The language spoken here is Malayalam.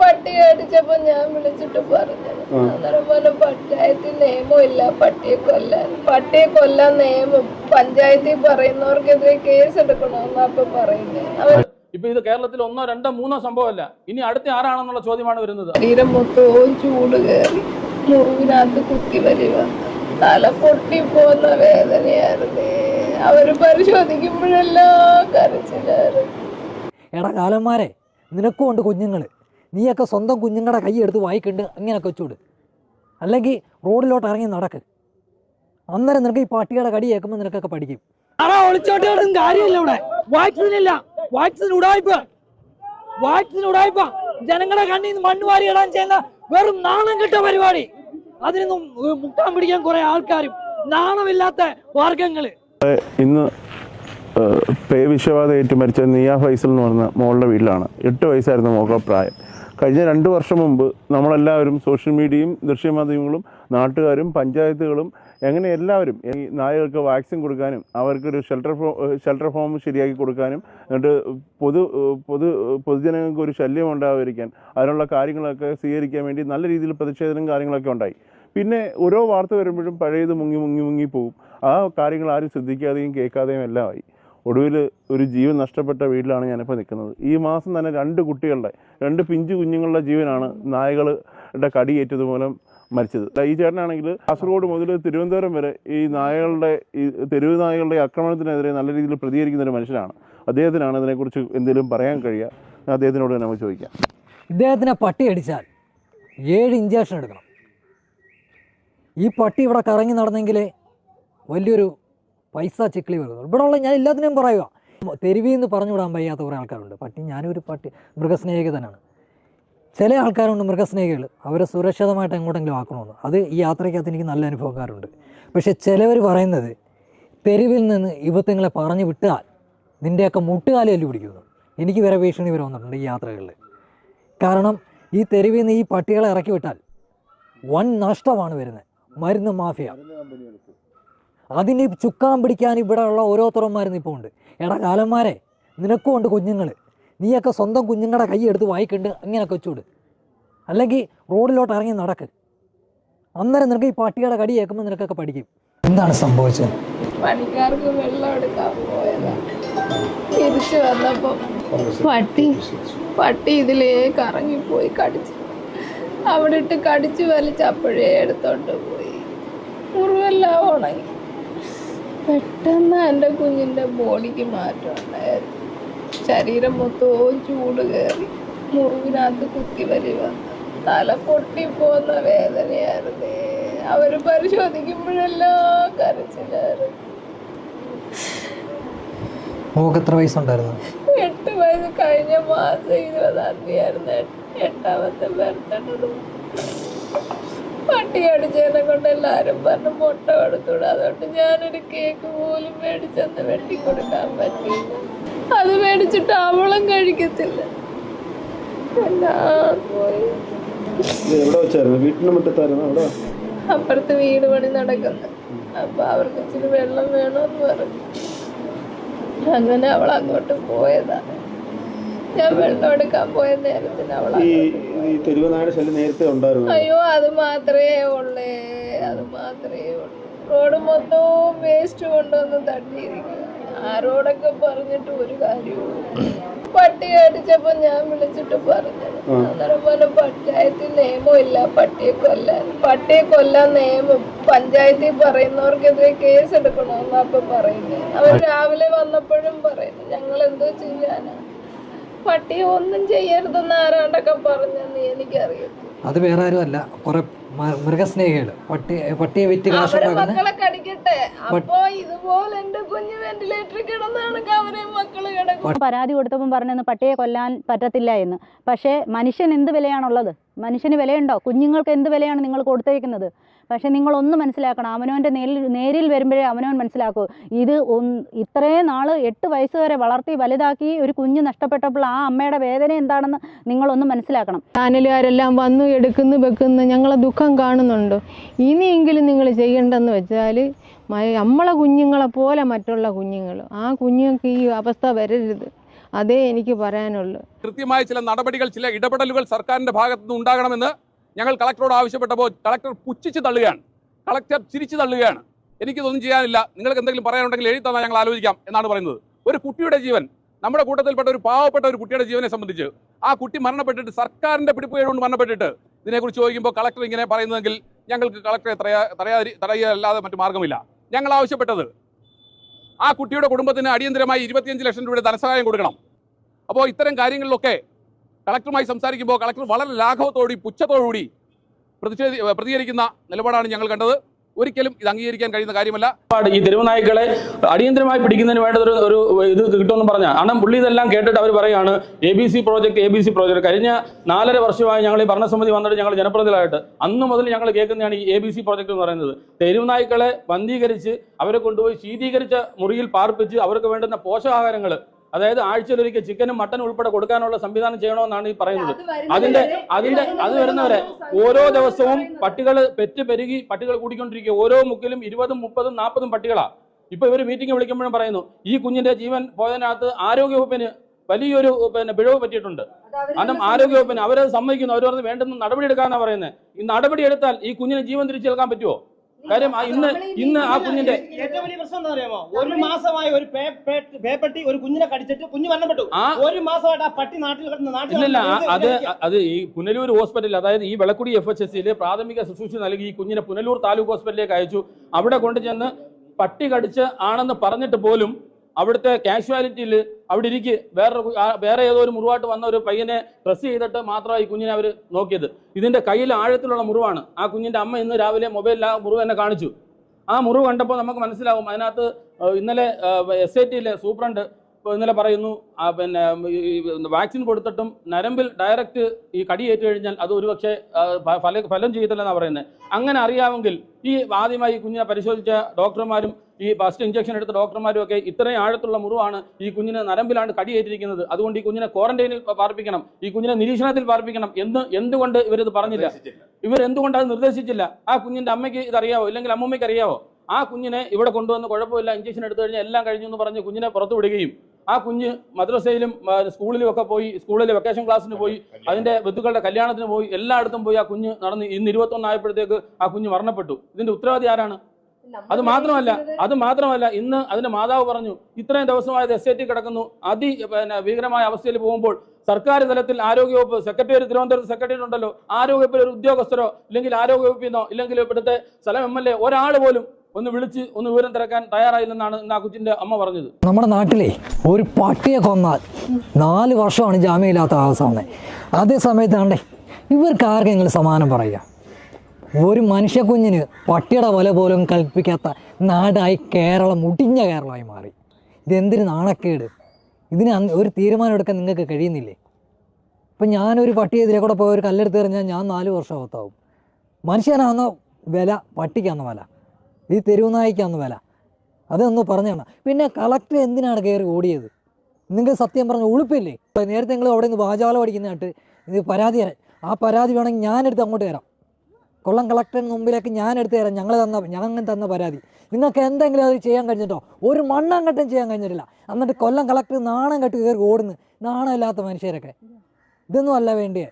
പട്ടി അടിച്ചപ്പോ ഞാൻ വിളിച്ചിട്ട് പറഞ്ഞു. അന്നേരം പറഞ്ഞു പഞ്ചായത്തിൽ നിയമമില്ല പട്ടിയെ കൊല്ലാൻ. പട്ടിയെ കൊല്ലാൻ നിയമം. പഞ്ചായത്തിൽ പറയുന്നവർക്കെതിരെ കേസ് എടുക്കണമെന്ന് അപ്പൊ പറയുന്നത് ഇപ്പൊ ഇത് കേരളത്തിൽ ഒന്നോ രണ്ടോ മൂന്നോ സംഭവമല്ല. ഇനി അടുത്ത ആരാണെന്നുള്ള ചോദ്യമാണ് വരുന്നത്. ശരീരം മൊത്തവും ചൂട് കയറി. മുറിവിനകത്ത് കുത്തി വരിക തല തല പൊട്ടിപ്പോന്ന വേദനയായിരുന്നേ. അവർ പരിശോധിക്കുമ്പോഴെല്ലാം കരച്ചിലായിരുന്നു. എടാ കാലന്മാരെ നിനക്കും ഉണ്ട് കുഞ്ഞുങ്ങൾ നീയൊക്കെ സ്വന്തം കുഞ്ഞുങ്ങളുടെ കൈ എടുത്ത് വായിക്കണ്ട് അങ്ങനെയൊക്കെ വെച്ചോട്. അല്ലെങ്കിൽ റോഡിലോട്ട് ഇറങ്ങി നടക്ക്. അന്നേരം നിനക്ക് ഈ പട്ടിയുടെ കടി കേൾക്കുമ്പോൾ നിനക്കൊക്കെ പഠിക്കും. അടാ ഒളിച്ചോട്ടും കാര്യമില്ല ഇവിടെ. വാക്സിൻ ഇല്ല വാക്സിൻ ഉടായ്പ. വാക്സിൻ ഉടായ്പ. ജനങ്ങളുടെ കണ്ണിൽ നിന്ന് മണ്ണ് വാരി ഇടാൻ ചെയ്യുന്ന വെറും നാണം കിട്ട പരിപാടി. അതിനൊന്നും മുട്ടാൻ മുക്കാൻ പിടിക്കാൻ കുറെ ആൾക്കാരും നാണമില്ലാത്ത വർഗങ്ങൾ ഇന്ന് പേ വിഷബാധ ഏറ്റു മരിച്ച നിയ ഫൈസൽ എന്ന് പറഞ്ഞ മോളുടെ വീട്ടിലാണ്. എട്ട് വയസ്സായിരുന്നു മോക്ക പ്രായം. കഴിഞ്ഞ രണ്ട് വർഷം മുമ്പ് നമ്മളെല്ലാവരും സോഷ്യൽ മീഡിയയും ദൃശ്യമാധ്യമങ്ങളും നാട്ടുകാരും പഞ്ചായത്തുകളും എങ്ങനെ എല്ലാവരും ഈ നായകൾക്ക് വാക്സിൻ കൊടുക്കാനും അവർക്കൊരു ഷെൽട്ടർ ഫോ ഷെൽട്ടർ ഫോം ശരിയാക്കി കൊടുക്കാനും എന്നിട്ട് പൊതു പൊതു പൊതുജനങ്ങൾക്ക് ഒരു ശല്യം ഉണ്ടാവാതിരിക്കാൻ അതിനുള്ള കാര്യങ്ങളൊക്കെ സ്വീകരിക്കാൻ വേണ്ടി നല്ല രീതിയിൽ പ്രതിഷേധനം കാര്യങ്ങളൊക്കെ ഉണ്ടായി. പിന്നെ ഓരോ വാർത്ത വരുമ്പോഴും പഴയത് മുങ്ങി മുങ്ങി മുങ്ങി പോകും ആ കാര്യങ്ങൾ ആരും ശ്രദ്ധിക്കാതെയും കേൾക്കാതെയും എല്ലാം ആയി. ഒടുവിൽ ഒരു ജീവൻ നഷ്ടപ്പെട്ട വീട്ടിലാണ് ഞാനിപ്പോൾ നിൽക്കുന്നത്. ഈ മാസം തന്നെ രണ്ട് കുട്ടികളുടെ രണ്ട് പിഞ്ചു കുഞ്ഞുങ്ങളുടെ ജീവനാണ് നായകളുടെ കടിയേറ്റത് മൂലം മരിച്ചത്. ഈ ചേട്ടനാണെങ്കിൽ കാസർഗോഡ് മുതൽ തിരുവനന്തപുരം വരെ ഈ നായകളുടെ ഈ തെരുവ് നായകളുടെ ആക്രമണത്തിനെതിരെ നല്ല രീതിയിൽ പ്രതികരിക്കുന്ന ഒരു മനുഷ്യനാണ്. അദ്ദേഹത്തിനാണ് ഇതിനെക്കുറിച്ച് എന്തെങ്കിലും പറയാൻ കഴിയുക? അദ്ദേഹത്തിനോട് നമുക്ക് ചോദിക്കാം. ഇദ്ദേഹത്തിനെ പട്ടി അടിച്ചാൽ ഏഴ് ഇഞ്ചക്ഷൻ എടുക്കണം. ഈ പട്ടി ഇവിടെ കറങ്ങി നടന്നെങ്കിലേ വലിയൊരു പൈസ ചിക്കിളി വരുന്നു. ഇവിടെ ഉള്ള ഞാൻ എല്ലാത്തിനും പറയുക തെരുവിൽ നിന്ന് പറഞ്ഞു വിടാൻ വയ്യാത്ത കുറേ ആൾക്കാരുണ്ട്. പട്ടി ഞാനൊരു പട്ടി മൃഗസ്നേഹിക തന്നെയാണ്. ചില ആൾക്കാരുണ്ട് മൃഗസ്നേഹികൾ. അവരെ സുരക്ഷിതമായിട്ട് എങ്ങോട്ടെങ്കിലും ആക്കണമെന്ന്. അത് ഈ യാത്രയ്ക്കകത്ത് എനിക്ക് നല്ല അനുഭവക്കാരുണ്ട്. പക്ഷേ ചിലവർ പറയുന്നത് തെരുവിൽ നിന്ന് യുവത്വങ്ങളെ പറഞ്ഞു വിട്ടാൽ നിന്റെയൊക്കെ മുട്ടുകാലി അല്ലി പിടിക്കുന്നു എനിക്ക് വരെ ഭീഷണി വരെ വന്നിട്ടുണ്ട് ഈ യാത്രകളിൽ കാരണം ഈ തെരുവിൽ നിന്ന് ഈ പട്ടികളെ ഇറക്കി വിട്ടാൽ വൻ നഷ്ടമാണ് വരുന്നത്. മരുന്ന് മാഫിയ. അതിന് ചുക്കാൻ പിടിക്കാൻ ഇവിടെ ഓരോരുത്തരന്മാരും ഇപ്പോൾ ഉണ്ട്. എടാ കാലന്മാരെ നിനക്കും ഉണ്ട് കുഞ്ഞുങ്ങൾ നീയൊക്കെ സ്വന്തം കുഞ്ഞുങ്ങളുടെ കൈ എടുത്ത് വായിക്കണ്ട് അങ്ങനെയൊക്കെ വെച്ചുവിട് അല്ലെങ്കിൽ റോഡിലോട്ട് ഇറങ്ങി നടക്ക്. അന്നേരം നിനക്ക് ഈ പട്ടിയുടെ കടി കേൾക്കുമ്പോൾ നിനക്കൊക്കെ പഠിക്കും. എന്താണ് സംഭവിച്ചത്? പണിക്കാർക്ക് വെള്ളം പട്ടി പട്ടി ഇതിലേ കറങ്ങിപ്പോയി കടിച്ചു. അവിടെ ഇട്ട് കടിച്ചു വലിച്ച് അപ്പോഴേ എടുത്തോണ്ട് പോയി. മുറിവെല്ലാം ഉണങ്ങി. പെട്ടെന്ന് എന്റെ കുഞ്ഞിന്റെ ബോഡിക്ക് മാറ്റം ഉണ്ടായിരുന്നു. ശരീരം മൊത്തവും ചൂട് കയറി. മുറിവിനകത്ത് കുത്തി വലി വന്നു. തല പൊട്ടിപ്പോന്ന വേദനയായിരുന്നേ. അവർ പരിശോധിക്കുമ്പോഴെല്ലാം കരച്ചിലായിരുന്നു. മോക്ക് എത്ര വയസ്സുണ്ടായിരുന്നു? എട്ട് വയസ്സ് കഴിഞ്ഞ മാസം ഇരുപതാം തീയതി ആയിരുന്നു എട്ടാമത്തെ ബർത്ത്ഡേ. പട്ടി അടിച്ചതിനെ കൊണ്ട് എല്ലാരും പറഞ്ഞു മുട്ട കൊടുത്തൂടെ അതുകൊണ്ട് ഞാനൊരു കേക്ക് പോലും മേടിച്ചെന്ന് വെട്ടി കൊടുക്കാൻ പറ്റിയില്ല. അത് മേടിച്ചിട്ട് അവളും കഴിക്കത്തില്ല. അപ്പുറത്ത് വീട് പണി നടക്കുന്നു. അപ്പൊ അവർക്ക് ഇച്ചിരി വെള്ളം വേണമെന്ന് പറഞ്ഞു. അങ്ങനെ അവൾ അങ്ങോട്ട് പോയതാണ് ഞാൻ വെള്ളം എടുക്കാൻ പോയ നേരത്തിന് ഈ ഈ തെരുവനാട് ശല്യം നേരത്തെ ഉണ്ടായിരുന്നു. അയ്യോ അത് മാത്രമേ ഉള്ളേ അത് മാത്രമേ ഉള്ളൂ. റോഡ് മൊത്തവും വേസ്റ്റ് കൊണ്ടുവന്ന് തട്ടിയിരിക്കും ആരോടൊക്കെ പറഞ്ഞിട്ട് ഒരു കാര്യവും പട്ടി കടിച്ചപ്പോ ഞാൻ വിളിച്ചിട്ട് പറഞ്ഞു. അന്നേരം പോലെ പഞ്ചായത്തിൽ ഇല്ല പട്ടിയെ കൊല്ലാൻ. പട്ടിയെ കൊല്ലാൻ നിയമം. പഞ്ചായത്തിൽ പറയുന്നവർക്കെതിരെ കേസ് എടുക്കണമെന്നാ അപ്പൊ പറയുന്നത് അവർ രാവിലെ വന്നപ്പോഴും പറയുന്നു ഞങ്ങൾ എന്തോ ചെയ്യാനാ? പട്ടിയെ ഒന്നും ചെയ്യരുതെന്ന് ആരാണ്ടൊക്കെ പറഞ്ഞെന്ന് എനിക്കറിയാം. അത് വേറെ ആരും അല്ല കുറെ മൃഗസ്നേഹികൾ. പട്ടി പട്ടിയെ വിറ്റ് കാശ് മക്കളെ കടിക്കട്ടെ. അപ്പൊ ഇതുപോലെ എന്റെ കുഞ്ഞ് വെന്റിലേറ്ററിൽ കിടന്നാണ് അവരെ മക്കൾ കിടക്കും പരാതി കൊടുത്തപ്പം പറഞ്ഞെന്ന് പട്ടിയെ കൊല്ലാൻ പറ്റത്തില്ല എന്ന്. പക്ഷേ മനുഷ്യൻ എന്ത് വിലയാണുള്ളത്? മനുഷ്യന് വിലയുണ്ടോ? കുഞ്ഞുങ്ങൾക്ക് എന്ത് വിലയാണ് നിങ്ങൾ കൊടുത്തേക്കുന്നത്? പക്ഷേ നിങ്ങൾ ഒന്ന് മനസ്സിലാക്കണം. അവനവന്റെ നേരിൽ നേരിൽ വരുമ്പോഴേ അവനവൻ മനസ്സിലാക്കൂ. ഇത് ഇത്രയും നാൾ എട്ട് വയസ്സ് വരെ വളർത്തി വലുതാക്കി ഒരു കുഞ്ഞ് നഷ്ടപ്പെട്ടപ്പോൾ ആ അമ്മയുടെ വേദന എന്താണെന്ന് നിങ്ങളൊന്ന് മനസ്സിലാക്കണം. ചാനലുകാരെല്ലാം വന്നു എടുക്കുന്നു വെക്കുന്നു ഞങ്ങളെ ദുഃഖം കാണുന്നുണ്ട്. ഇനിയെങ്കിലും നിങ്ങൾ ചെയ്യേണ്ടെന്ന് വെച്ചാൽ നമ്മളെ കുഞ്ഞുങ്ങളെ പോലെ മറ്റുള്ള കുഞ്ഞുങ്ങൾ. ആ കുഞ്ഞുങ്ങൾക്ക് ഈ അവസ്ഥ വരരുത്. അതേ എനിക്ക് പറയാനുള്ളൂ. കൃത്യമായ ചില നടപടികൾ ചില ഇടപെടലുകൾ സർക്കാരിന്റെ ഭാഗത്തുനിന്ന് ഉണ്ടാകണമെന്ന് ഞങ്ങൾ കളക്ടറോട് ആവശ്യപ്പെട്ടപ്പോൾ കളക്ടർ പുച്ഛിച്ച് തള്ളുകയാണ്. കളക്ടർ ചിരിച്ചു തള്ളുകയാണ്. എനിക്കിതൊന്നും ചെയ്യാനില്ല. നിങ്ങൾക്ക് എന്തെങ്കിലും പറയാനുണ്ടെങ്കിൽ എഴുതി തന്നാൽ ഞങ്ങൾ ആലോചിക്കാം എന്നാണ് പറയുന്നത്. ഒരു കുട്ടിയുടെ ജീവൻ നമ്മുടെ കൂട്ടത്തിൽപ്പെട്ട ഒരു പാവപ്പെട്ട ഒരു കുട്ടിയുടെ ജീവനെ സംബന്ധിച്ച് ആ കുട്ടി മരണപ്പെട്ടിട്ട് സർക്കാരിന്റെ പിടിപ്പുകേട് കൊണ്ട് മരണപ്പെട്ടിട്ട് ഇതിനെക്കുറിച്ച് ചോദിക്കുമ്പോൾ കളക്ടർ ഇങ്ങനെ പറയുന്നതെങ്കിൽ ഞങ്ങൾക്ക് കളക്ടറെ തടയാ തടയാതി മറ്റു മാർഗമില്ല ഞങ്ങൾ ആവശ്യപ്പെട്ടത് ആ കുട്ടിയുടെ കുടുംബത്തിന് അടിയന്തരമായി ഇരുപത്തിയഞ്ച് ലക്ഷം രൂപയുടെ ധനസഹായം കൊടുക്കണം. അപ്പോൾ ഇത്തരം കാര്യങ്ങളിലൊക്കെ കളക്ടറുമായി സംസാരിക്കുമ്പോൾ കളക്ടർ വളരെ ലാഘവത്തോടി പുച്ഛത്തോടുകൂടി പ്രതിഷേധി പ്രതികരിക്കുന്ന നിലപാടാണ് ഞങ്ങൾ കണ്ടത്. ഒരിക്കലും ഇത് അംഗീകരിക്കാൻ കഴിയുന്ന കാര്യമല്ല. ഈ തെരുവുനായ്ക്കളെ അടിയന്തരമായി പിടിക്കുന്നതിന് വേണ്ട ഒരു ഇത് കിട്ടുമെന്ന് പറഞ്ഞ. കാരണം പുള്ളി ഇതെല്ലാം കേട്ടിട്ട് അവർ പറയാണ് A B C project A B C project കഴിഞ്ഞ നാലര വർഷമായി ഞങ്ങൾ ഈ ഭരണസമിതി വന്നിട്ട് ഞങ്ങൾ ജനപ്രതിനിധികളായിട്ട്. അന്ന് മുതൽ ഞങ്ങൾ കേൾക്കുന്നതാണ് ഈ എ ബി സി പ്രോജക്ട് എന്ന് പറയുന്നത്. തെരുവുനായ്ക്കളെ ബന്ധീകരിച്ച് അവരെ കൊണ്ടുപോയി ശീതീകരിച്ച മുറിയിൽ പാർപ്പിച്ച് അവർക്ക് വേണ്ടുന്ന പോഷകാഹാരങ്ങൾ അതായത് ആഴ്ചയിലൊരിക്കൽ ചിക്കനും മട്ടനും ഉൾപ്പെടെ കൊടുക്കാനുള്ള സംവിധാനം ചെയ്യണമെന്നാണ് ഈ പറയുന്നത്. അതിന്റെ അതിന്റെ അത് വരുന്നവരെ ഓരോ ദിവസവും പട്ടികൾ പെറ്റ് പെരുകി പട്ടികൾ കൂടിക്കൊണ്ടിരിക്കുക. ഓരോ മുക്കിലും ഇരുപതും മുപ്പതും നാൽപ്പതും പട്ടികളാ. ഇപ്പൊ ഇവർ മീറ്റിംഗ് വിളിക്കുമ്പോഴും പറയുന്നു ഈ കുഞ്ഞിന്റെ ജീവൻ പോയതിനകത്ത് ആരോഗ്യവകുപ്പിന് വലിയൊരു പിന്നെ പിഴവ് പറ്റിയിട്ടുണ്ട്. കാരണം ആരോഗ്യവകുപ്പിന് അവരത് സമ്മതിക്കുന്നു. അവർ പറഞ്ഞ് വേണ്ടുന്ന നടപടി എടുക്കാന്നാ പറയുന്നത്. ഈ നടപടി എടുത്താൽ ഈ കുഞ്ഞിന് ജീവൻ തിരിച്ചു നൽകാൻ പറ്റുമോ കാര്യം ഇന്ന് ഇന്ന് ആ കുഞ്ഞിന്റെ ഏറ്റവും വലിയ പ്രശ്നം എന്താ അറിയാമോ? ഒരു മാസമായി ഒരു പേപ്പട്ടി ഒരു കുഞ്ഞിനെ കടിച്ചിട്ട് കുഞ്ഞ് മരണപ്പെട്ടു. ഒരു മാസമായിട്ട് ആ പട്ടി നാട്ടിൽ ഇല്ലില്ല അത് അത് ഈ പുനലൂർ ഹോസ്പിറ്റലിൽ അതായത് ഈ വെളക്കുടി എഫ് എച്ച് എസ് പ്രാഥമിക ശുശ്രൂഷ നൽകി ഈ കുഞ്ഞിനെ പുനലൂർ താലൂക്ക് ഹോസ്പിറ്റലിലേക്ക് അയച്ചു. അവിടെ കൊണ്ടുചെന്ന് പട്ടി കടിച്ച് ആണെന്ന് പറഞ്ഞിട്ട് പോലും അവിടുത്തെ കാഷ്വാലിറ്റിയിൽ അവിടെ ഇരിക്ക്. വേറെ വേറെ ഏതോ ഒരു മുറിവായിട്ട് വന്ന ഒരു പയ്യനെ പ്രസ് ചെയ്തിട്ട് മാത്രമാണ് ഈ കുഞ്ഞിനെ അവർ നോക്കിയത്. ഇതിന്റെ കയ്യിൽ ആഴത്തിലുള്ള മുറിവാണ്. ആ കുഞ്ഞിന്റെ അമ്മ ഇന്ന് രാവിലെ മൊബൈലിൽ ആ മുറിവ് എന്നെ കാണിച്ചു. ആ മുറിവ് കണ്ടപ്പോൾ നമുക്ക് മനസ്സിലാവും. അതിനകത്ത് ഇന്നലെ എസ് ഐ ടിയിലെ സൂപ്രണ്ട് ഇന്നലെ പറയുന്നു പിന്നെ ഈ വാക്സിൻ കൊടുത്തിട്ടും നരമ്പിൽ ഡയറക്റ്റ് ഈ കടി കടിയേറ്റ് കഴിഞ്ഞാൽ അത് ഒരുപക്ഷെ ഫല ഫലം ചെയ്യത്തില്ലെന്നാണ് പറയുന്നത് അങ്ങനെ അറിയാമെങ്കിൽ ഈ ആദ്യമായി കുഞ്ഞിനെ പരിശോധിച്ച ഡോക്ടർമാരും ഈ ഫസ്റ്റ് ഇഞ്ചക്ഷൻ എടുത്ത ഡോക്ടർമാരും ഒക്കെ ഇത്രയും ആഴത്തുള്ള മുറിവാണ് ഈ കുഞ്ഞിന് നരമ്പിലാണ് കടിയേറ്റിരിക്കുന്നത് അതുകൊണ്ട് ഈ കുഞ്ഞിനെ ക്വാറന്റൈനിൽ പാർപ്പിക്കണം ഈ കുഞ്ഞിനെ നിരീക്ഷണത്തിൽ പാർപ്പിക്കണം എന്ന് എന്തുകൊണ്ട് ഇവരിത് പറഞ്ഞില്ല? ഇവർ എന്തുകൊണ്ട് അത് നിർദ്ദേശിച്ചില്ല? ആ കുഞ്ഞിന്റെ അമ്മയ്ക്ക് ഇതറിയാവോ? ഇല്ലെങ്കിൽ അമ്മൂമ്മയ്ക്ക് അറിയാവോ? ആ കുഞ്ഞിനെ ഇവിടെ കൊണ്ടുവന്ന് കുഴപ്പമില്ല ഇഞ്ചക്ഷൻ എടുത്തു കഴിഞ്ഞാൽ എല്ലാം കഴിഞ്ഞു എന്ന് പറഞ്ഞ് കുഞ്ഞിനെ പുറത്തു വിടുകയും ആ കുഞ്ഞ് മദ്രസയിലും സ്കൂളിലും ഒക്കെ പോയി സ്കൂളിൽ വെക്കേഷൻ ക്ലാസ്സിന് പോയി അതിന്റെ ബന്ധുക്കളുടെ കല്യാണത്തിന് പോയി എല്ലായിടത്തും പോയി ആ കുഞ്ഞ് നടന്ന് ഇന്ന് ഇരുപത്തൊന്നായപ്പോഴത്തേക്ക് ആ കുഞ്ഞ് മരണപ്പെട്ടു. ഇതിന്റെ ഉത്തരവാദി ആരാണ്? അത് മാത്രമല്ല അത് മാത്രമല്ല ഇന്ന് അതിന്റെ മാതാവ് പറഞ്ഞു ഇത്രയും ദിവസമായത് എസ് ഐ ടി കിടക്കുന്നു അതി പിന്നെ ഭീകരമായ അവസ്ഥയിൽ പോകുമ്പോൾ സർക്കാർ തലത്തിൽ ആരോഗ്യവകുപ്പ് സെക്രട്ടറി തിരുവനന്തപുരത്ത് സെക്രട്ടറി ഉണ്ടല്ലോ ആരോഗ്യവകുപ്പിൽ ഒരു ഉദ്യോഗസ്ഥരോ ഇല്ലെങ്കിൽ ആരോഗ്യവകുപ്പിൽ നിന്നോ ഇല്ലെങ്കിൽ ഇവിടുത്തെ സ്ഥലം എം എൽ എ ഒരാൾ പോലും ഒന്ന് വിളിച്ച് ഒന്ന് വിവരം തിരക്കാൻ തയ്യാറായില്ലെന്നാണ് ഇന്ന് ആ കൊച്ചിന്റെ അമ്മ പറഞ്ഞത്. നമ്മുടെ നാട്ടിലെ ഒരു പട്ടിയെ കൊന്നാൽ നാല് വർഷമാണ് ജാമ്യമില്ലാത്ത അവസാനം. അതേ സമയത്താണ്ടേ ഇവർക്ക് ആർക്കെങ്കിലും സമാനം പറയുക? ഒരു മനുഷ്യക്കുഞ്ഞിന് പട്ടിയുടെ വില പോലും കൽപ്പിക്കാത്ത നാടായി കേരളം മുടിഞ്ഞ കേരളമായി മാറി. ഇതെന്തൊരു നാണക്കേട്? ഇതിന് ഒരു തീരുമാനം എടുക്കാൻ നിങ്ങൾക്ക് കഴിയുന്നില്ലേ? ഇപ്പം ഞാനൊരു പട്ടി ഇതിലെ കൂടെ പോയി ഒരു കല്ലെടുത്ത് എറിഞ്ഞാൽ ഞാൻ നാല് വർഷം അകത്താവും. മനുഷ്യനാന്ന വില പട്ടിക്കാന്ന വില? ഈ തെരുവുനായിക്കാന്ന വില. അതൊന്ന് പറഞ്ഞു തരണം പിന്നെ കളക്ടർ എന്തിനാണ് കയറി ഓടിയത്? നിങ്ങൾ സത്യം പറഞ്ഞ ഉളുപ്പില്ലേ? നേരത്തെ നിങ്ങൾ അവിടെ നിന്ന് വാചാലം അടിക്കുന്നതായിട്ട് ഇത് പരാതി തരാൻ ആ പരാതി വേണമെങ്കിൽ ഞാനെടുത്ത് അങ്ങോട്ട് തരാം. കൊള്ളം കളക്ടറിന് മുമ്പിലേക്ക് ഞാൻ എടുത്ത് തരാം. ഞങ്ങൾ തന്ന ഞങ്ങൾ തന്ന പരാതി. നിങ്ങൾക്ക് എന്തെങ്കിലും അത് ചെയ്യാൻ കഴിഞ്ഞിട്ടോ? ഒരു മണ്ണാങ്കട്ടം ചെയ്യാൻ കഴിഞ്ഞിട്ടില്ല. എന്നിട്ട് കൊല്ലം കളക്ടർ നാണം കെട്ട് കയറി ഓടുന്നു. നാണമില്ലാത്ത മനുഷ്യരൊക്കെ. ഇതൊന്നും അല്ല വേണ്ടിയേ.